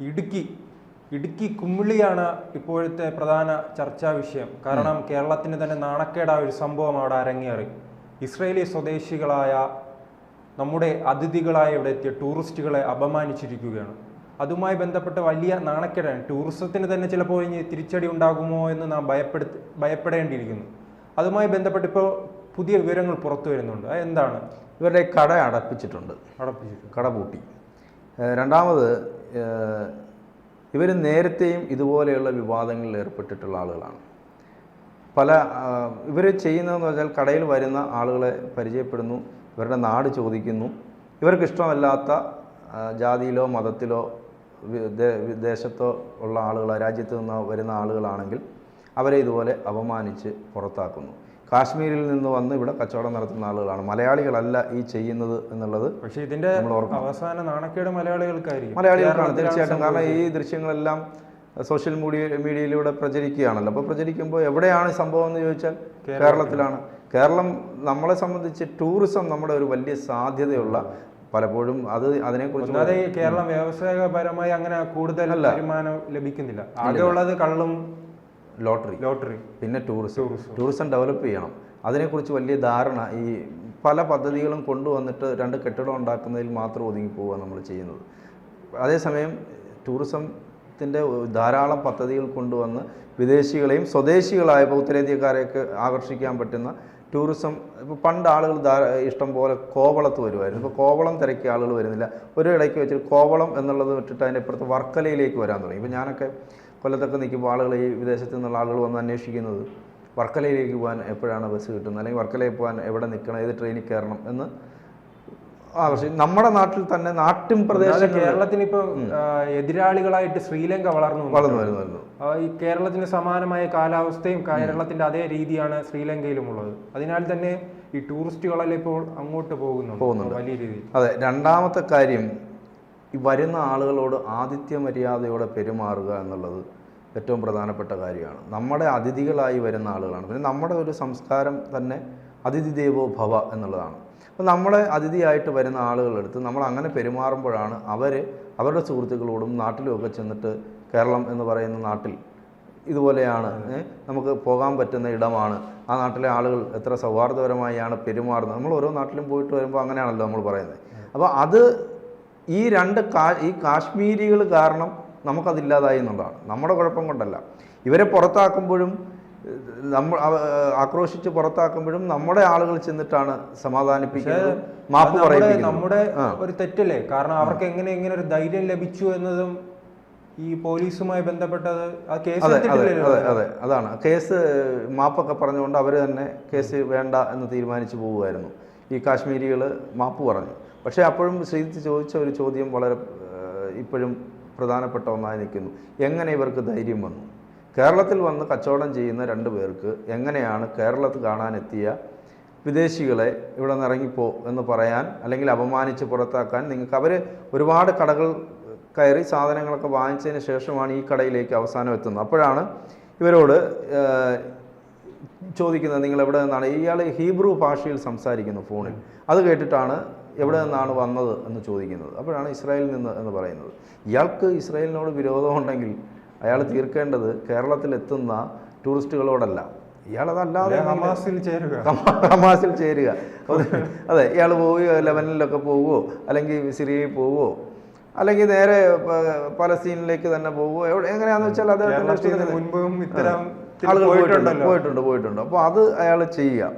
ഇടുക്കി ഇടുക്കി കുമ്മിളിയാണ് ഇപ്പോഴത്തെ പ്രധാന ചർച്ചാ വിഷയം. കാരണം കേരളത്തിന് തന്നെ നാണക്കേടായ ഒരു സംഭവം അവിടെ അരങ്ങേറി. ഇസ്രയേലി സ്വദേശികളായ നമ്മുടെ അതിഥികളായ ഇവിടെ എത്തിയ ടൂറിസ്റ്റുകളെ അപമാനിച്ചിരിക്കുകയാണ്. അതുമായി ബന്ധപ്പെട്ട വലിയ നാണക്കേടാണ്. ടൂറിസത്തിന് തന്നെ ചിലപ്പോൾ ഇനി തിരിച്ചടി ഉണ്ടാകുമോ എന്ന് നാം ഭയപ്പെടു ഭയപ്പെടേണ്ടിയിരിക്കുന്നു. അതുമായി ബന്ധപ്പെട്ട് ഇപ്പോൾ പുതിയ വിവരങ്ങൾ പുറത്തു വരുന്നുണ്ട്. അത് എന്താണ് ഇവരുടെ കട അടപ്പിച്ചിട്ടുണ്ട്. അടപ്പിച്ചിട്ടുണ്ട്. കട പൂട്ടി. രണ്ടാമത് ഇവർ നേരത്തെയും ഇതുപോലെയുള്ള വിവാദങ്ങളിൽ ഏർപ്പെട്ടിട്ടുള്ള ആളുകളാണ്. പല ഇവർ ചെയ്യുന്നതെന്ന് വെച്ചാൽ കടയിൽ വരുന്ന ആളുകളെ പരിചയപ്പെടുന്നു ഇവരുടെ നാട് ചോദിക്കുന്നു. ഇവർക്ക് ഇഷ്ടമല്ലാത്ത ജാതിയിലോ മതത്തിലോ വിദേശത്തോ ഉള്ള ആളുകൾ രാജ്യത്ത് നിന്ന് വരുന്ന ആളുകളാണെങ്കിൽ അവരെ ഇതുപോലെ അപമാനിച്ച് പുറത്താക്കുന്നു. കാശ്മീരിൽ നിന്ന് വന്ന് ഇവിടെ കച്ചവടം നടത്തുന്ന ആളുകളാണ്. മലയാളികളല്ല ഈ ചെയ്യുന്നത് എന്നുള്ളത് പക്ഷേ ഇതിന്റെ അവസാന നാണക്കേട് മലയാളികൾക്കായിരിക്കും. മലയാളികൾക്കാണ് തീർച്ചയായിട്ടും. കാരണം ഈ ദൃശ്യങ്ങളെല്ലാം സോഷ്യൽ മീഡിയ മീഡിയയിലൂടെ പ്രചരിക്കുകയാണല്ലോ. അപ്പോൾ പ്രചരിക്കുമ്പോൾ എവിടെയാണ് സംഭവം എന്ന് ചോദിച്ചാൽ കേരളത്തിലാണ്. കേരളം നമ്മളെ സംബന്ധിച്ച് ടൂറിസം നമ്മുടെ ഒരു വലിയ സാധ്യതയുള്ള പലപ്പോഴും അത് അതിനെക്കുറിച്ച് ഒന്നാമത് കേരളം വ്യവസായപരമായി അങ്ങനെ കൂടുതൽ വരുമാനം ലഭിക്കുന്നില്ല. ആകെ ഉള്ളത് കള്ളും ലോട്ടറി. ലോട്ടറി. പിന്നെ ടൂറിസം. ടൂറിസം. ഡെവലപ്പ് ചെയ്യണം. അതിനെക്കുറിച്ച് വലിയ ധാരണ ഈ പല പദ്ധതികളും കൊണ്ടുവന്നിട്ട് രണ്ട് കെട്ടിടം ഉണ്ടാക്കുന്നതിൽ മാത്രം ഒതുങ്ങി പോവുക നമ്മൾ ചെയ്യുന്നത്. അതേസമയം ടൂറിസത്തിന്റെ ധാരാളം പദ്ധതികൾ കൊണ്ടുവന്ന് വിദേശികളെയും സ്വദേശികളായ ഉത്തരേന്ത്യക്കാരെയൊക്കെ ആകർഷിക്കാൻ പറ്റുന്ന ടൂറിസം ഇപ്പോൾ പണ്ട് ആളുകൾ ഇഷ്ടം പോലെ കോവളത്ത് വരുമായിരുന്നു. ഇപ്പോൾ കോവളം തിരക്കിയ ആളുകൾ വരുന്നില്ല. ഒരു ഇടയ്ക്ക് വെച്ചിട്ട് കോവളം എന്നുള്ളത് വിട്ടിട്ട് അതിന്റെ ഇപ്പുറത്ത് വർക്കലയിലേക്ക് വരാൻ തുടങ്ങി. ഇപ്പോൾ ഞാനൊക്കെ കൊല്ലത്തൊക്കെ നിൽക്കുമ്പോൾ ആളുകൾ ഈ വിദേശത്ത് നിന്നുള്ള ആളുകൾ വന്ന് അന്വേഷിക്കുന്നത് വർക്കലയിലേക്ക് പോകാൻ എപ്പോഴാണ് ബസ് കിട്ടുന്നത്? അല്ലെങ്കിൽ വർക്കലയിൽ പോകാൻ എവിടെ നിൽക്കണം? ഏത് ട്രെയിനിൽ കയറണം എന്ന് ആവശ്യം. നമ്മുടെ നാട്ടിൽ തന്നെ നാട്ടിൻ പ്രദേശം കേരളത്തിന് ഇപ്പൊ എതിരാളികളായിട്ട് ശ്രീലങ്ക വളർന്നു വളർന്നു വരുന്നു ഈ കേരളത്തിന് സമാനമായ കാലാവസ്ഥയും കേരളത്തിന്റെ അതേ രീതിയാണ് ശ്രീലങ്കയിലും ഉള്ളത് അതിനാൽ തന്നെ ഈ ടൂറിസ്റ്റുകളെല്ലാം ഇപ്പോൾ അങ്ങോട്ട് പോകുന്നു പോകുന്നുണ്ട്. വലിയ രീതിയിൽ. അതെ രണ്ടാമത്തെ കാര്യം ഈ വരുന്ന ആളുകളോട് ആതിഥ്യ മര്യാദയോടെ പെരുമാറുക എന്നുള്ളത് ഏറ്റവും പ്രധാനപ്പെട്ട കാര്യമാണ്. നമ്മുടെ അതിഥികളായി വരുന്ന ആളുകളാണ്. പിന്നെ നമ്മുടെ ഒരു സംസ്കാരം തന്നെ അതിഥി ദേവോ ഭവ എന്നുള്ളതാണ്. അപ്പോൾ നമ്മളെ അതിഥിയായിട്ട് വരുന്ന ആളുകളെടുത്ത് നമ്മൾ അങ്ങനെ പെരുമാറുമ്പോഴാണ് അവർ അവരുടെ സുഹൃത്തുക്കളോടും നാട്ടിലുമൊക്കെ ചെന്നിട്ട് കേരളം എന്ന് പറയുന്ന നാട്ടിൽ ഇതുപോലെയാണ് നമുക്ക് പോകാൻ പറ്റുന്ന ഇടമാണ്. ആ നാട്ടിലെ ആളുകൾ എത്ര സൗഹാർദ്ദപരമായാണ് പെരുമാറുന്നത്. നമ്മൾ ഓരോ നാട്ടിലും പോയിട്ട് വരുമ്പോൾ അങ്ങനെയാണല്ലോ നമ്മൾ പറയുന്നത്. അപ്പോൾ അത് ഈ രണ്ട് കാ ഈ കാശ്മീരികൾ കാരണം നമുക്കതില്ലാതായി എന്നുള്ളതാണ്. നമ്മുടെ കുഴപ്പം കൊണ്ടല്ല. ഇവരെ പുറത്താക്കുമ്പോഴും നമ്മൾ ആക്രോശിച്ച് പുറത്താക്കുമ്പോഴും നമ്മുടെ ആളുകൾ ചെന്നിട്ടാണ് സമാധാനിപ്പിക്കുന്നത്. മാപ്പ് പറയുന്നത് നമ്മുടെ- ഒരു തെറ്റല്ലേ? കാരണം അവർക്ക് എങ്ങനെ എങ്ങനെ ഒരു ധൈര്യം ലഭിച്ചു എന്നതും ഈ പോലീസുമായി ബന്ധപ്പെട്ടത് ആ കേസ് അതെ അതെ അതാണ്. കേസ് മാപ്പൊക്കെ പറഞ്ഞുകൊണ്ട് അവർ തന്നെ കേസ് വേണ്ട എന്ന് തീരുമാനിച്ചു പോവുമായിരുന്നു ഈ കാശ്മീരികൾ മാപ്പ് പറഞ്ഞു. പക്ഷേ അപ്പോഴും ശ്രീജിത്ത് ചോദിച്ച ഒരു ചോദ്യം വളരെ ഇപ്പോഴും പ്രധാനപ്പെട്ട ഒന്നായി നിൽക്കുന്നു. എങ്ങനെ ഇവർക്ക് ധൈര്യം വന്നു? കേരളത്തിൽ വന്ന് കച്ചവടം ചെയ്യുന്ന രണ്ട് പേർക്ക് എങ്ങനെയാണ് കേരളത്തിൽ കാണാനെത്തിയ വിദേശികളെ ഇവിടെ നിന്ന് ഇറങ്ങിപ്പോ എന്ന് പറയാൻ അല്ലെങ്കിൽ അപമാനിച്ച് പുറത്താക്കാൻ നിങ്ങൾക്ക് അവർ ഒരുപാട് കടകൾ കയറി സാധനങ്ങളൊക്കെ വാങ്ങിച്ചതിന് ശേഷമാണ് ഈ കടയിലേക്ക് അവസാനം എത്തുന്നത്. അപ്പോഴാണ് ഇവരോട് ചോദിക്കുന്നത് നിങ്ങൾ എവിടെ നിന്നാണ്? ഇയാൾ ഹീബ്രു ഭാഷയിൽ സംസാരിക്കുന്നു ഫോണിൽ. അത് കേട്ടിട്ടാണ് എവിടെ നിന്നാണ് വന്നത് എന്ന് ചോദിക്കുന്നത്. അപ്പോഴാണ് ഇസ്രായേലിൽ നിന്ന് എന്ന് പറയുന്നത്. ഇയാൾക്ക് ഇസ്രായേലിനോട് വിരോധമുണ്ടെങ്കിൽ അയാൾ തീർക്കേണ്ടത് കേരളത്തിൽ എത്തുന്ന ടൂറിസ്റ്റുകളോടല്ല ഇയാളതല്ലാതെ ഹമാസിൽ ചേരുക. ഹമാസിൽ ചേരുക. അതെ ഇയാൾ പോവുകയോ ലെബനിലൊക്കെ പോവുകയോ അല്ലെങ്കിൽ സിറിയയിൽ പോവുകയോ അല്ലെങ്കിൽ നേരെ പലസ്തീനിലേക്ക് തന്നെ പോവുകയോ എവിടെ എങ്ങനെയാണെന്ന് വെച്ചാൽ അത് മുൻപും ഇത്തരം ആളുകൾ പോയിട്ടുണ്ട് പോയിട്ടുണ്ടല്ലോ പോയിട്ടുണ്ട് പോയിട്ടുണ്ട്. അപ്പോൾ അത് അയാൾ ചെയ്യുക.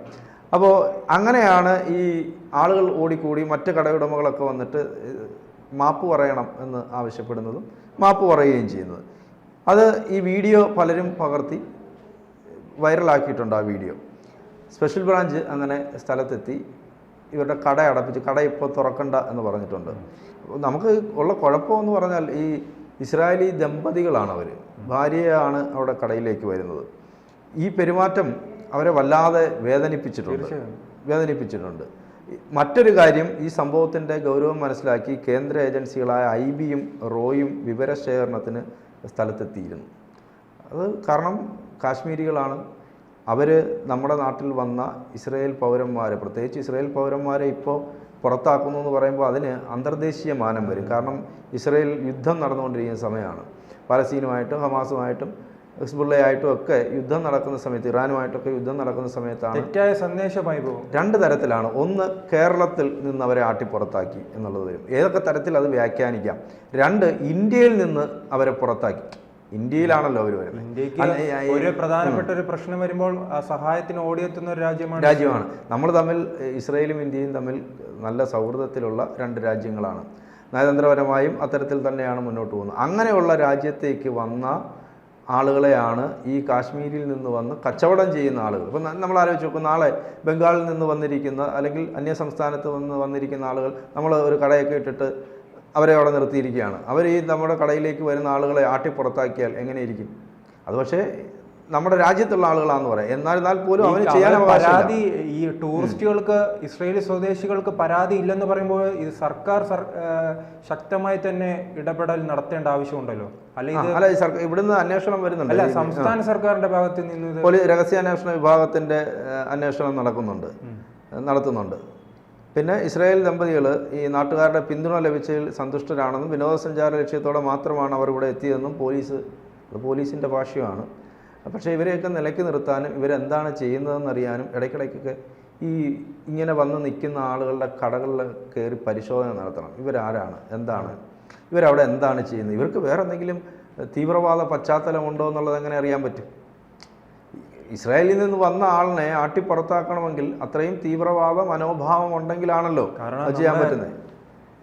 അപ്പോൾ അങ്ങനെയാണ് ഈ ആളുകൾ ഓടിക്കൂടി മറ്റ് കടയുടമകളൊക്കെ വന്നിട്ട് മാപ്പ് പറയണം എന്ന് ആവശ്യപ്പെടുന്നതും മാപ്പ് പറയുകയും ചെയ്യുന്നത്. അത് ഈ വീഡിയോ പലരും പകർത്തി വൈറലാക്കിയിട്ടുണ്ട് ആ വീഡിയോ. സ്പെഷ്യൽ ബ്രാഞ്ച് അങ്ങനെ സ്ഥലത്തെത്തി ഇവരുടെ കട അടപ്പിച്ച് കട ഇപ്പോൾ തുറക്കണ്ട എന്ന് പറഞ്ഞിട്ടുണ്ട്. നമുക്ക് ഉള്ള കുഴപ്പമെന്ന് പറഞ്ഞാൽ ഈ ഇസ്രായേലി ദമ്പതികളാണ് അവർ ഭാര്യയാണ് അവിടെ കടയിലേക്ക് വരുന്നത്. ഈ പെരുമാറ്റം അവരെ വല്ലാതെ വേദനിപ്പിച്ചിട്ടുണ്ട്. വേദനിപ്പിച്ചിട്ടുണ്ട്. മറ്റൊരു കാര്യം ഈ സംഭവത്തിന്റെ ഗൗരവം മനസ്സിലാക്കി കേന്ദ്ര ഏജൻസികളായ ഐ ബിയും റോയും വിവരശേഖരണത്തിന് സ്ഥലത്തെത്തിയിരുന്നു. അത് കാരണം കാശ്മീരികളാണ്. അവർ നമ്മുടെ നാട്ടിൽ വന്ന ഇസ്രയേൽ പൗരന്മാരെ പ്രത്യേകിച്ച് ഇസ്രയേൽ പൗരന്മാരെ ഇപ്പോൾ പുറത്താക്കുന്നു എന്ന് പറയുമ്പോൾ അതിന് അന്തർദേശീയ മാനം വരും. കാരണം ഇസ്രയേൽ യുദ്ധം നടന്നുകൊണ്ടിരിക്കുന്ന സമയമാണ്. പലസ്തീനുമായിട്ടും ഹമാസുമായിട്ടും ഹിസ്ബുള്ളയായിട്ടും ഒക്കെ യുദ്ധം നടക്കുന്ന സമയത്ത് ഇറാനുമായിട്ടൊക്കെ യുദ്ധം നടക്കുന്ന സമയത്താണ് തെറ്റായ സന്ദേശമായി പോകും രണ്ട് തരത്തിലാണ്. ഒന്ന് കേരളത്തിൽ നിന്ന് അവരെ ആട്ടിപ്പുറത്താക്കി എന്നുള്ളത് വരും. ഏതൊക്കെ തരത്തിൽ അത് വ്യാഖ്യാനിക്കാം? രണ്ട് ഇന്ത്യയിൽ നിന്ന് അവരെ പുറത്താക്കി. ഇന്ത്യയിലാണല്ലോ അവർ വരുന്നത്. ഇന്ത്യയ്ക്ക് ഒരു പ്രധാനപ്പെട്ട ഒരു പ്രശ്നം വരുമ്പോൾ സഹായത്തിന് ഓടിയെത്തുന്ന ഒരു രാജ്യമാണ്. രാജ്യമാണ്. നമ്മൾ തമ്മിൽ ഇസ്രയേലും ഇന്ത്യയും തമ്മിൽ നല്ല സൗഹൃദത്തിലുള്ള രണ്ട് രാജ്യങ്ങളാണ്. നയതന്ത്രപരമായും അത്തരത്തിൽ തന്നെയാണ് മുന്നോട്ട് പോകുന്നത്. അങ്ങനെയുള്ള രാജ്യത്തേക്ക് വന്ന ആളുകളെയാണ് ഈ കാശ്മീരിൽ നിന്ന് വന്ന് കച്ചവടം ചെയ്യുന്ന ആളുകൾ. ഇപ്പം നമ്മൾ ആലോചിച്ച് നോക്കും നാളെ ബംഗാളിൽ നിന്ന് വന്നിരിക്കുന്ന അല്ലെങ്കിൽ അന്യ സംസ്ഥാനത്ത് നിന്ന് വന്നിരിക്കുന്ന ആളുകൾ നമ്മൾ ഒരു കടയൊക്കെ ഇട്ടിട്ട് അവരെ അവിടെ നിർത്തിയിരിക്കുകയാണ്. അവർ ഈ നമ്മുടെ കടയിലേക്ക് വരുന്ന ആളുകളെ ആട്ടിപ്പുറത്താക്കിയാൽ എങ്ങനെയിരിക്കും? അത് പക്ഷേ നമ്മുടെ രാജ്യത്തുള്ള ആളുകളാണെന്ന് പറയാം. എന്നാൽ പോലും അവന് ചെയ്യാൻ പരാതി ഈ ടൂറിസ്റ്റുകൾക്ക് ഇസ്രയേലി സ്വദേശികൾക്ക് പരാതി ഇല്ലെന്ന് പറയുമ്പോൾ ഇത് സർക്കാർ ശക്തമായി തന്നെ ഇടപെടൽ നടത്തേണ്ട ആവശ്യമുണ്ടല്ലോ? അല്ല സർക്കാർ ഇവിടുന്ന് അന്വേഷണം വരുന്നുണ്ട്. അല്ല സംസ്ഥാന സർക്കാരിന്റെ ഭാഗത്ത് നിന്ന് പോലീസ് രഹസ്യാന്വേഷണ വിഭാഗത്തിന്റെ അന്വേഷണം നടക്കുന്നുണ്ട്. നടത്തുന്നുണ്ട്. പിന്നെ ഇസ്രായേൽ ദമ്പതികൾ ഈ നാട്ടുകാരുടെ പിന്തുണ ലഭിച്ചതിൽ സന്തുഷ്ടരാണെന്നും വിനോദസഞ്ചാര ലക്ഷ്യത്തോടെ മാത്രമാണ് അവർ ഇവിടെ എത്തിയതെന്നും പോലീസ് പോലീസിന്റെ പോലീസിന്റെ ഭാഷ്യമാണ്. പക്ഷേ ഇവരെയൊക്കെ നിലയ്ക്ക് നിർത്താനും ഇവരെന്താണ് ചെയ്യുന്നതെന്ന് അറിയാനും ഇടയ്ക്കിടയ്ക്കൊക്കെ ഈ ഇങ്ങനെ വന്ന് നിൽക്കുന്ന ആളുകളുടെ കടകളിൽ കയറി പരിശോധന നടത്തണം. ഇവരാരാണ്? എന്താണ്? ഇവരവിടെ എന്താണ് ചെയ്യുന്നത്? ഇവർക്ക് വേറെ എന്തെങ്കിലും തീവ്രവാദ പശ്ചാത്തലമുണ്ടോ എന്നുള്ളത് എങ്ങനെ അറിയാൻ പറ്റും? ഇസ്രായേലിൽ നിന്ന് വന്ന ആളിനെ ആട്ടിപ്പുറത്താക്കണമെങ്കിൽ അത്രയും തീവ്രവാദ മനോഭാവം ഉണ്ടെങ്കിലാണല്ലോ ചെയ്യാൻ പറ്റുന്നത്.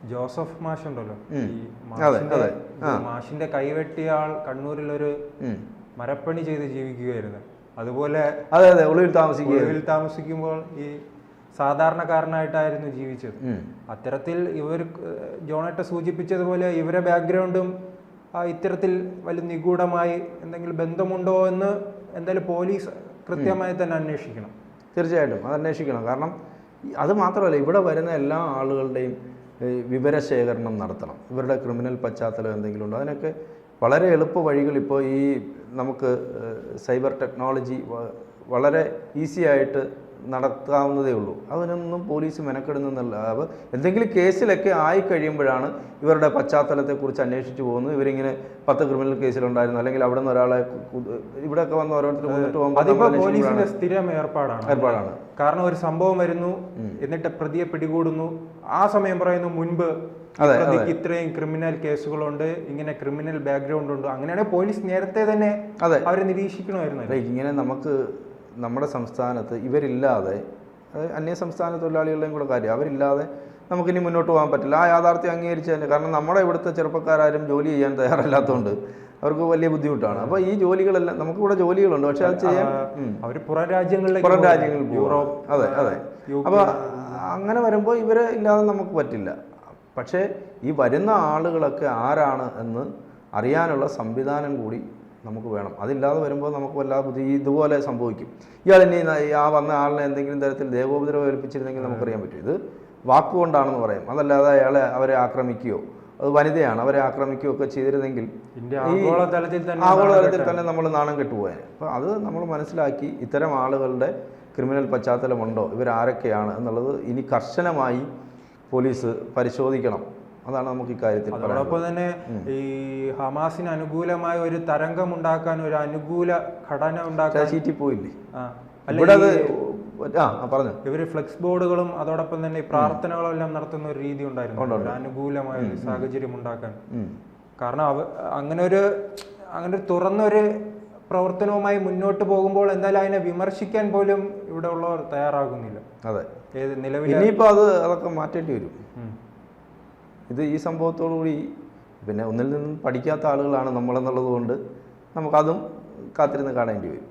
ജോസഫ് മാഷ് ഉണ്ടല്ലോ ഉം. ഈ അതെ, മാഷിന്റെ- കൈവെട്ടിയ ആൾ കണ്ണൂരിലൊരു. മരപ്പണി ചെയ്ത് ജീവിക്കുകയായിരുന്നു. അതുപോലെ അതെ അതെ ഒളിവിൽ താമസിക്കുക ഒളിവിൽ താമസിക്കുമ്പോൾ ഈ സാധാരണക്കാരനായിട്ടായിരുന്നു ജീവിച്ചത്. അത്തരത്തിൽ ഇവർ ജോണേട്ട സൂചിപ്പിച്ചതുപോലെ ഇവരെ ബാക്ക്ഗ്രൗണ്ടും ഇത്തരത്തിൽ വലിയ നിഗൂഢമായി എന്തെങ്കിലും ബന്ധമുണ്ടോ എന്ന് എന്തായാലും പോലീസ് കൃത്യമായി തന്നെ അന്വേഷിക്കണം. തീർച്ചയായിട്ടും അത് അന്വേഷിക്കണം. കാരണം അത് മാത്രമല്ല ഇവിടെ വരുന്ന എല്ലാ ആളുകളുടെയും വിവരശേഖരണം നടത്തണം. ഇവരുടെ ക്രിമിനൽ പശ്ചാത്തലം എന്തെങ്കിലും ഉണ്ടോ? അതിനൊക്കെ വളരെ എളുപ്പ വഴികൾ ഇപ്പോൾ ഈ നമുക്ക് സൈബർ ടെക്നോളജി വളരെ ഈസി ആയിട്ട് നടത്താവുന്നതേ ഉള്ളൂ. അതിനൊന്നും പോലീസ് മെനക്കെടുന്നില്ല. അപ്പോൾ എന്തെങ്കിലും കേസിലൊക്കെ ആയി കഴിയുമ്പോഴാണ് ഇവരുടെ പശ്ചാത്തലത്തെക്കുറിച്ച് അന്വേഷിച്ച് പോകുന്നത്. ഇവരിങ്ങനെ പത്ത് ക്രിമിനൽ കേസിലുണ്ടായിരുന്നു. അല്ലെങ്കിൽ അവിടെ നിന്ന് ഒരാളെ ഇവിടെയൊക്കെ വന്ന് ഓരോരുത്തർ കൊണ്ടിട്ട് പോകുമ്പോൾ പോലീസിന്റെ സ്ഥിരം ഏർപ്പാടാണ്. ഏർപ്പാടാണ്. കാരണം ഒരു സംഭവം വരുന്നു എന്നിട്ട് പ്രതിയെ പിടികൂടുന്നു. ആ സമയം പറയുന്നു മുൻപ് അതെ, പ്രതിക്ക് ഇത്രയും ക്രിമിനൽ കേസുകളുണ്ട് ഇങ്ങനെ ക്രിമിനൽ ബാക്ക്ഗ്രൗണ്ട് ഉണ്ട് അങ്ങനെയാണെങ്കിൽ പോലീസ് നേരത്തെ തന്നെ അതെ. അവരെ നിരീക്ഷിക്കണമായിരുന്നു. ഇങ്ങനെ നമുക്ക് നമ്മുടെ സംസ്ഥാനത്ത് ഇവരില്ലാതെ അന്യ സംസ്ഥാന തൊഴിലാളികളുടെയും കൂടെ കാര്യം അവരില്ലാതെ നമുക്കിനി മുന്നോട്ട് പോകാൻ പറ്റില്ല. ആ യാഥാർത്ഥ്യം അംഗീകരിച്ചു തന്നെ കാരണം നമ്മുടെ ഇവിടുത്തെ ചെറുപ്പക്കാരും ജോലി ചെയ്യാൻ തയ്യാറല്ലാത്തതുകൊണ്ട് അവർക്ക് വലിയ ബുദ്ധിമുട്ടാണ്. അപ്പോൾ ഈ ജോലികളെല്ലാം നമുക്കിവിടെ ജോലികളുണ്ട് പക്ഷെ അത് ചെയ്യാൻ. അവർ പുറം രാജ്യങ്ങളിലേക്ക് പുറം. രാജ്യങ്ങളിൽ യൂറോപ്പ് അതെ അതെ. അപ്പൊ അപ്പോൾ അങ്ങനെ വരുമ്പോൾ ഇവരെ ഇല്ലാതെ നമുക്ക് പറ്റില്ല. പക്ഷേ ഈ വരുന്ന ആളുകളൊക്കെ ആരാണ് എന്ന് അറിയാനുള്ള സംവിധാനം കൂടി നമുക്ക് വേണം. അതില്ലാതെ വരുമ്പോൾ നമുക്ക് വല്ലാതെ ബുദ്ധി ഇതുപോലെ സംഭവിക്കും. ഇയാൾ ഇനി ആ വന്ന ആളിനെ എന്തെങ്കിലും തരത്തിൽ ദേവോപദ്രവം ഏൽപ്പിച്ചിരുന്നെങ്കിൽ നമുക്കറിയാൻ പറ്റും. ഇത് വാക്കുകൊണ്ടാണെന്ന് പറയും. അതല്ലാതെ അയാളെ അവരെ ആക്രമിക്കുകയോ അത് വനിതയാണ് അവരെ ആക്രമിക്കുകയോ ഒക്കെ ചെയ്തിരുന്നെങ്കിൽ ആഗോളതലത്തിൽ തന്നെ നമ്മൾ നാണം കെട്ടുപോയാൽ. അപ്പോൾ അത് നമ്മൾ മനസ്സിലാക്കി ഇത്തരം ആളുകളുടെ ക്രിമിനൽ പശ്ചാത്തലമുണ്ടോ? ഇവരാരൊക്കെയാണ് എന്നുള്ളത് ഇനി കർശനമായി പോലീസ് പരിശോധിക്കണം. അതാണ് നമുക്ക് ഇക്കാര്യത്തിൽ അതോടൊപ്പം തന്നെ ഈ ഹമാസിന് അനുകൂലമായ ഒരു തരംഗം ഉണ്ടാക്കാൻ ഒരു അനുകൂല ഘടന ഉണ്ടാക്കാൻ ചീറ്റി പോയില്ലേ? ആ, ഇവിടെ ആ പറഞ്ഞു. ഇവർ ഫ്ലെക്സ് ബോർഡുകളും അതോടൊപ്പം തന്നെ ഈ പ്രാർത്ഥനകളും എല്ലാം നടത്തുന്ന ഒരു രീതി ഉണ്ടായിരുന്നു. അനുകൂലമായ ഒരു സാഹചര്യം ഉണ്ടാക്കാൻ. കാരണം അവ അങ്ങനെ ഒരു അങ്ങനെ ഒരു തുറന്നൊരു പ്രവർത്തനവുമായി മുന്നോട്ട് പോകുമ്പോൾ എന്തായാലും അതിനെ വിമർശിക്കാൻ പോലും ഇവിടെ ഉള്ളവർ തയ്യാറാകുന്നില്ല. അതെ. ഏത് ഇനിയിപ്പോ ഇനിയിപ്പോൾ അത് അതൊക്കെ മാറ്റേണ്ടി വരും. ഇത് ഈ സംഭവത്തോടു കൂടി പിന്നെ ഒന്നിൽ നിന്നും പഠിക്കാത്ത ആളുകളാണ് നമ്മളെന്നുള്ളത് കൊണ്ട് നമുക്കതും കാത്തിരുന്ന് കാണേണ്ടി വരും.